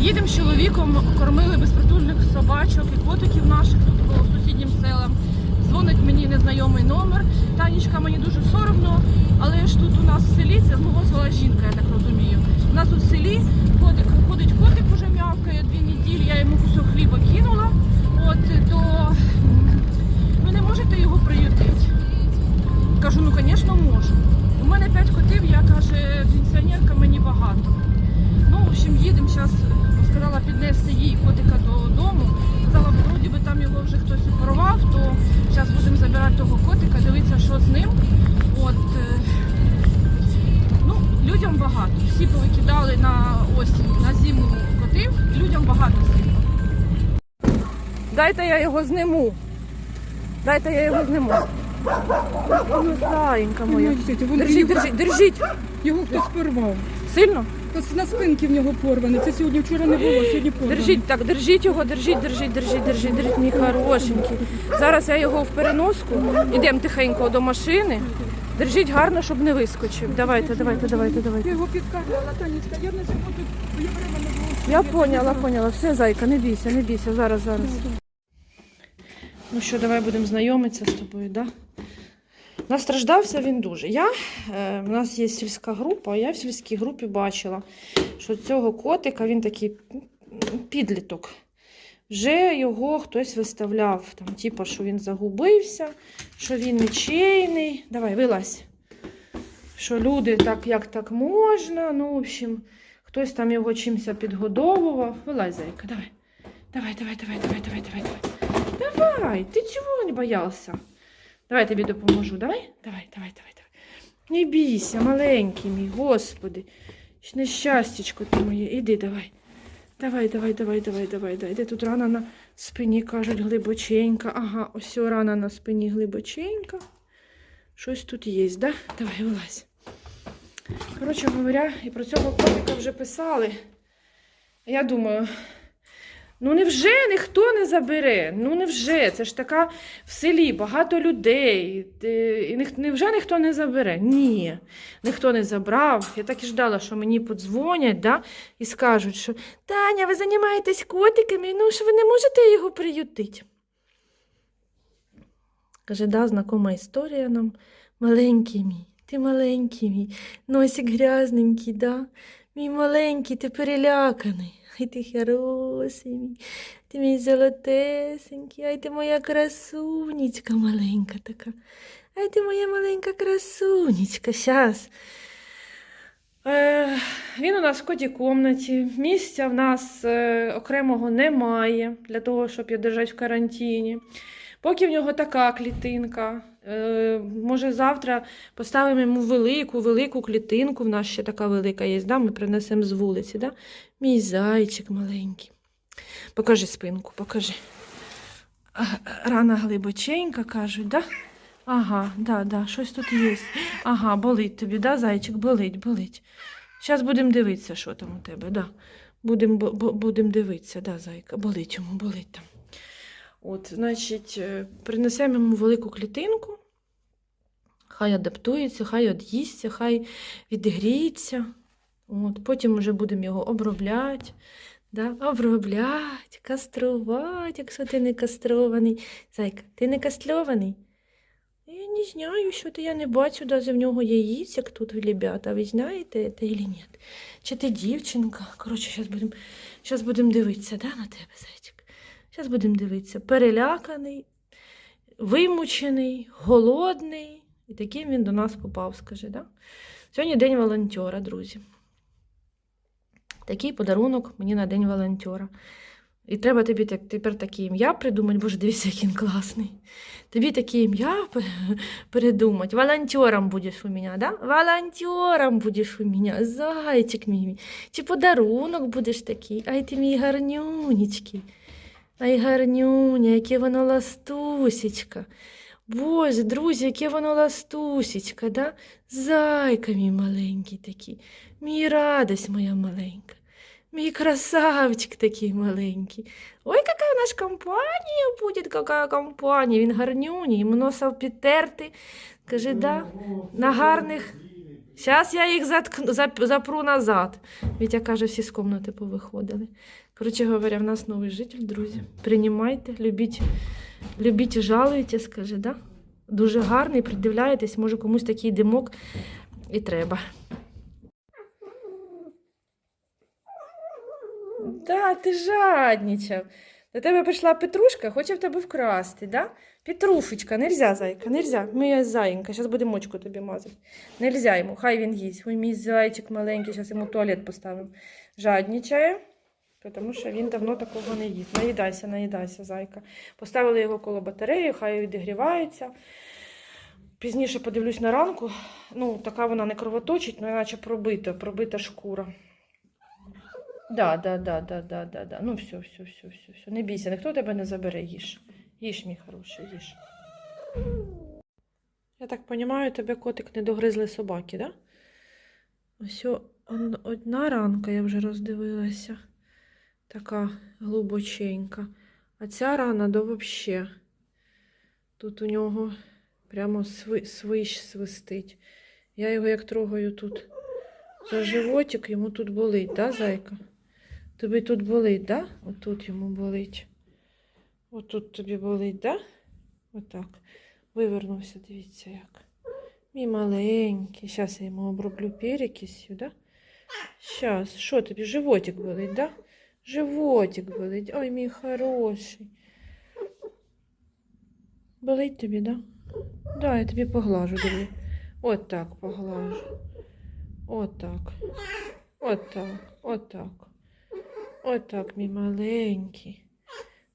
Їдемо з чоловіком, кормили безпритульних собачок і котиків наших по сусіднім селам. Дзвонить мені незнайомий номер. Танечка, мені дуже соромно, але ж тут у нас в селі це з мого звала жінка, я так розумію. У нас тут в селі ходить, ходить котик уже м'явкає дві неділі, я йому кусок хліба кинула. От то ви не можете його приютити. Кажу, ну звісно, можу. У мене п'ять котів, я каже, пенсіонерка, зараз, сказала піднести їй котика додому. Сказала, вроді би там його вже хтось порвав, то зараз будемо забирати того котика, дивитися, що з ним. От, е, ну, людям багато. Всі повикидали на осінь, на зиму котів, людям багато сильно. Дайте я його зниму. Дайте я його зниму. Ну, зайенька моя. Вон Держіть, держіть, держіть. його хтось порвав. Сильно? Ось на спинці в нього порваний. Це сьогодні вчора не було, сьогодні порваний. Держіть, так, держіть його, держіть, держіть, держіть, держіть, держіть, мій хорошенький. Зараз я його в переноску. Ідемо тихенько до машини. Держіть гарно, щоб не вискочив. Давайте, давайте, давайте, Я давайте. його підказувала, Танечка, я не живу тут, я було. Я поняла, поняла. Все, зайка, не бійся, не бійся. Зараз, зараз. Ну що, давай будемо знайомитися з тобою, да? Настраждався він дуже. Я, е, у нас є сільська група, я в сільській групі бачила, що цього котика він такий підліток. Вже його хтось виставляв, там, типу, що він загубився, що він нічийний. Давай, вилазь. Що люди так, як так можна. Ну, в общем, хтось там його чимось підгодовував. Вилазь, зайка, давай. Давай, давай, давай, давай, давай, давай, давай. Давай, ти чого не боявся? Давай тобі допоможу. Давай, давай, давай, давай, давай. Не бійся, маленький мій, господи. Нещастячко ти моє. Іди, давай. Давай, давай, давай, давай, давай, давай. Де тут рана на спині, кажуть, глибоченька. Ага, ось рана на спині глибоченька. Щось тут є, да? Давай, вилазь. Коротше говоря, і про цього котика вже писали. Я думаю, ну невже ніхто не забере? Ну невже? Це ж така в селі багато людей. І невже ніхто не забере? Ні, ніхто не забрав. Я так і ждала, що мені подзвонять да? і скажуть, що Таня, ви займаєтесь котиками, ну що ви не можете його приютити. Каже, да, знакома історія нам. Маленький мій, ти маленький мій, носик грязненький, да? Мій маленький, ти переляканий. Ай ти хороший ти мій золотесенький, ай ти моя красунечка маленька така. Ай ти моя маленька красунечка. Щас. Е, він у нас в коді кімнаті. Місця в нас е, окремого немає для того, щоб його держати в карантині. Поки в нього така клітинка. Е, може, завтра поставимо йому велику, велику клітинку. В нас ще така велика є, да? ми принесемо з вулиці. Да? Мій зайчик маленький. Покажи спинку, покажи. Рана глибоченька, кажуть, да? Ага, да, да, щось тут є. Ага, болить тобі, да, зайчик, болить, болить. Зараз будемо дивитися, що там у тебе, да. Будемо будем дивитися, да, зайка, болить йому, болить там. От, значить, е, принесемо йому велику клітинку. Хай адаптується, хай од'їсться, хай відгріється. От, потім вже будемо його обробляти. Да? Обробляти, каструвати, якщо ти не кастрований. Зайка, ти не кастрований? Я не знаю, що ти, я не бачу, навіть в нього яїць, як тут ребята. Ви знаєте це ні? Чи ти дівчинка? Коротше, зараз будемо будем дивитися да, на тебе, зайчик. Зараз будемо дивитися. Переляканий, вимучений, голодний. І таким він до нас попав, скажи, да? Сьогодні день волонтера, друзі. Такий подарунок мені на день волонтера. І треба тобі так, тепер таке ім'я придумати, боже, дивися, який він класний. Тобі таке ім'я придумати. Волонтером будеш у мене, да? Волонтером будеш у мене, зайчик мій. Чи подарунок будеш такий. Ай ти мій гарнюнечкий. Ай, гарнюня, яке воно ластусечка. Боже, друзі, яке воно ластусечка, да? Зайка мій маленький такий. Мій радость моя маленька. Мій красавчик такий маленький. Ой, яка у нас компанія буде, яка компанія. Він гарнюній, йому носа підтерти. Каже, да, на гарних Зараз я їх заткну, зап, запру назад. Вітя каже, всі з кімнати повиходили. Коротше говоря, в нас новий житель, друзі. Приймайте, любіть, любіть жалуйте, скаже, да? Дуже гарний, придивляєтесь, може комусь такий димок і треба. Да, ти жадничав. До тебе прийшла Петрушка, хоче в тебе вкрасти, да? Петрушечка, нельзя, зайка, нельзя. Моя зайенька, зараз буде мочку тобі мазати. Нельзя йому, хай він їсть. Ой, мій зайчик маленький, зараз йому туалет поставимо. Жадничає, тому що він давно такого не їсть. Наїдайся, наїдайся, зайка. Поставили його коло батареї, хай відігрівається. Пізніше подивлюсь на ранку. Ну, така вона не кровоточить, але наче пробита, пробита шкура. Да, да, да, да, да, да, да. Ну, все, все, все, все, все. Не бійся, ніхто тебе не забере, їж. Їж, мій хороший, їж. Я так розумію, тебе котик не догризли собаки, да? Ось одна ранка я вже роздивилася. Така глибоченька. А ця рана до вообще. Тут у нього прямо сви, свищ свистить. Я його як трогаю тут за животик, йому тут болить, да, зайка? Тобі тут болить, да? Отут йому болить. Отут тобі болить, да? Отак. Вивернувся, дивіться як. Мій маленький. Зараз я йому оброблю перекисью, да? Зараз. Що тобі? Животик болить, да? Животик болить. Ой, мій хороший. Болить тобі, да? Да, я тобі поглажу, диви. От так поглажу. От так. От так. От так. От так, мій маленький.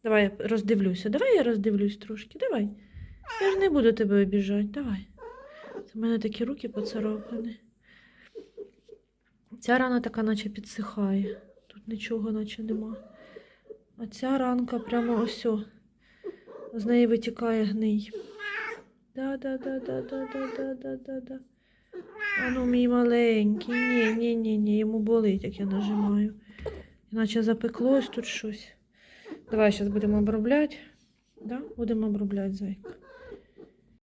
Давай я роздивлюся. Давай я роздивлюсь трошки. Давай. Я ж не буду тебе обіжати. Давай. В мене такі руки поцарапані. Ця рана така, наче підсихає. Тут нічого, наче нема. А ця ранка прямо ось. З неї витікає гний. Да, да, да, да, да, да, да, да, да, да. А ну, мій маленький. Ні, ні, ні, ні, йому болить, як я нажимаю. Іначе запеклось тут щось. Давай зараз будемо обробляти. Да? Будемо обробляти зайка.